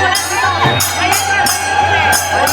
Vai entrar.